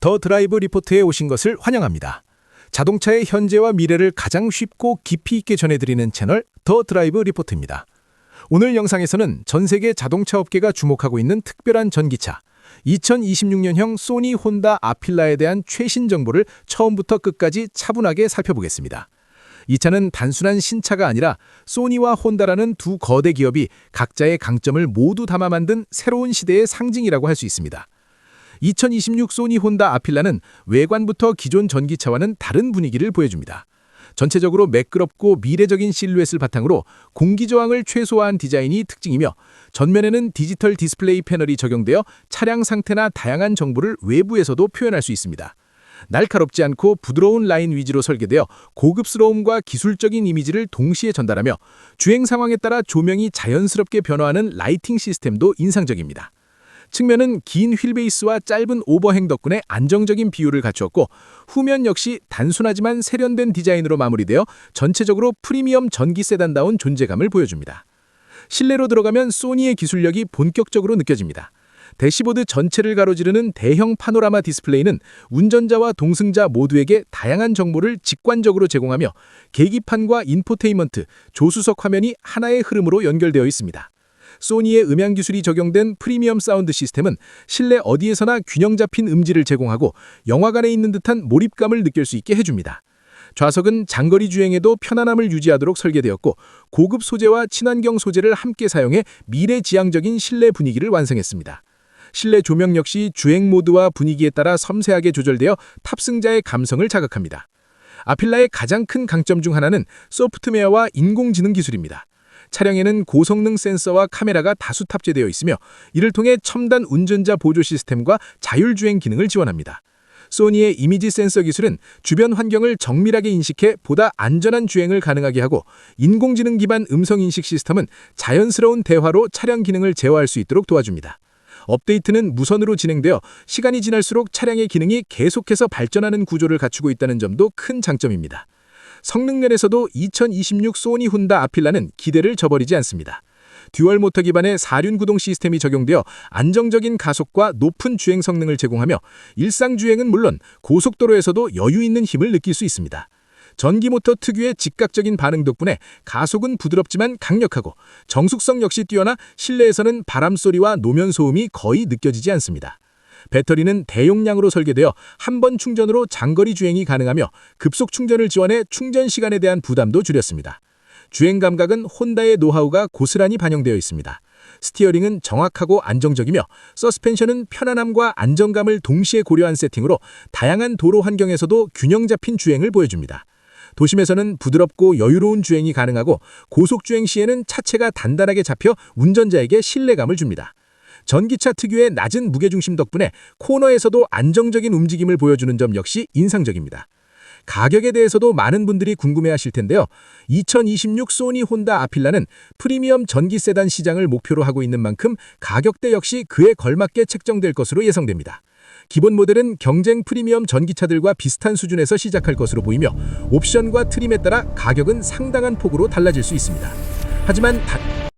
더 드라이브 리포트에 오신 것을 환영합니다. 자동차의 현재와 미래를 가장 쉽고 깊이 있게 전해드리는 채널 더 드라이브 리포트입니다. 오늘 영상에서는 전 세계 자동차 업계가 주목하고 있는 특별한 전기차 2026년형 소니 혼다 아필라에 대한 최신 정보를 처음부터 끝까지 차분하게 살펴보겠습니다. 이 차는 단순한 신차가 아니라 소니와 혼다라는 두 거대 기업이 각자의 강점을 모두 담아 만든 새로운 시대의 상징이라고 할 수 있습니다. 2026 소니 혼다 아필라는 외관부터 기존 전기차와는 다른 분위기를 보여줍니다. 전체적으로 매끄럽고 미래적인 실루엣을 바탕으로 공기 저항을 최소화한 디자인이 특징이며 전면에는 디지털 디스플레이 패널이 적용되어 차량 상태나 다양한 정보를 외부에서도 표현할 수 있습니다. 날카롭지 않고 부드러운 라인 위주로 설계되어 고급스러움과 기술적인 이미지를 동시에 전달하며 주행 상황에 따라 조명이 자연스럽게 변화하는 라이팅 시스템도 인상적입니다. 측면은 긴 휠베이스와 짧은 오버행 덕분에 안정적인 비율을 갖추었고 후면 역시 단순하지만 세련된 디자인으로 마무리되어 전체적으로 프리미엄 전기 세단다운 존재감을 보여줍니다. 실내로 들어가면 소니의 기술력이 본격적으로 느껴집니다. 대시보드 전체를 가로지르는 대형 파노라마 디스플레이는 운전자와 동승자 모두에게 다양한 정보를 직관적으로 제공하며 계기판과 인포테인먼트, 조수석 화면이 하나의 흐름으로 연결되어 있습니다. 소니의 음향 기술이 적용된 프리미엄 사운드 시스템은 실내 어디에서나 균형 잡힌 음질을 제공하고 영화관에 있는 듯한 몰입감을 느낄 수 있게 해줍니다. 좌석은 장거리 주행에도 편안함을 유지하도록 설계되었고 고급 소재와 친환경 소재를 함께 사용해 미래지향적인 실내 분위기를 완성했습니다. 실내 조명 역시 주행 모드와 분위기에 따라 섬세하게 조절되어 탑승자의 감성을 자극합니다. 아필라의 가장 큰 강점 중 하나는 소프트웨어와 인공지능 기술입니다. 차량에는 고성능 센서와 카메라가 다수 탑재되어 있으며 이를 통해 첨단 운전자 보조 시스템과 자율주행 기능을 지원합니다. 소니의 이미지 센서 기술은 주변 환경을 정밀하게 인식해 보다 안전한 주행을 가능하게 하고 인공지능 기반 음성 인식 시스템은 자연스러운 대화로 차량 기능을 제어할 수 있도록 도와줍니다. 업데이트는 무선으로 진행되어 시간이 지날수록 차량의 기능이 계속해서 발전하는 구조를 갖추고 있다는 점도 큰 장점입니다. 성능 면에서도 2026 소니 훈다 아필라는 기대를 저버리지 않습니다. 듀얼 모터 기반의 사륜 구동 시스템이 적용되어 안정적인 가속과 높은 주행 성능을 제공하며 일상 주행은 물론 고속도로에서도 여유 있는 힘을 느낄 수 있습니다. 전기 모터 특유의 즉각적인 반응 덕분에 가속은 부드럽지만 강력하고 정숙성 역시 뛰어나 실내에서는 바람 소리와 노면 소음이 거의 느껴지지 않습니다. 배터리는 대용량으로 설계되어 한 번 충전으로 장거리 주행이 가능하며 급속 충전을 지원해 충전 시간에 대한 부담도 줄였습니다. 주행 감각은 혼다의 노하우가 고스란히 반영되어 있습니다. 스티어링은 정확하고 안정적이며 서스펜션은 편안함과 안정감을 동시에 고려한 세팅으로 다양한 도로 환경에서도 균형 잡힌 주행을 보여줍니다. 도심에서는 부드럽고 여유로운 주행이 가능하고 고속 주행 시에는 차체가 단단하게 잡혀 운전자에게 신뢰감을 줍니다. 전기차 특유의 낮은 무게중심 덕분에 코너에서도 안정적인 움직임을 보여주는 점 역시 인상적입니다. 가격에 대해서도 많은 분들이 궁금해하실 텐데요. 2026 소니 혼다 아필라는 프리미엄 전기 세단 시장을 목표로 하고 있는 만큼 가격대 역시 그에 걸맞게 책정될 것으로 예상됩니다. 기본 모델은 경쟁 프리미엄 전기차들과 비슷한 수준에서 시작할 것으로 보이며 옵션과 트림에 따라 가격은 상당한 폭으로 달라질 수 있습니다. 하지만 다-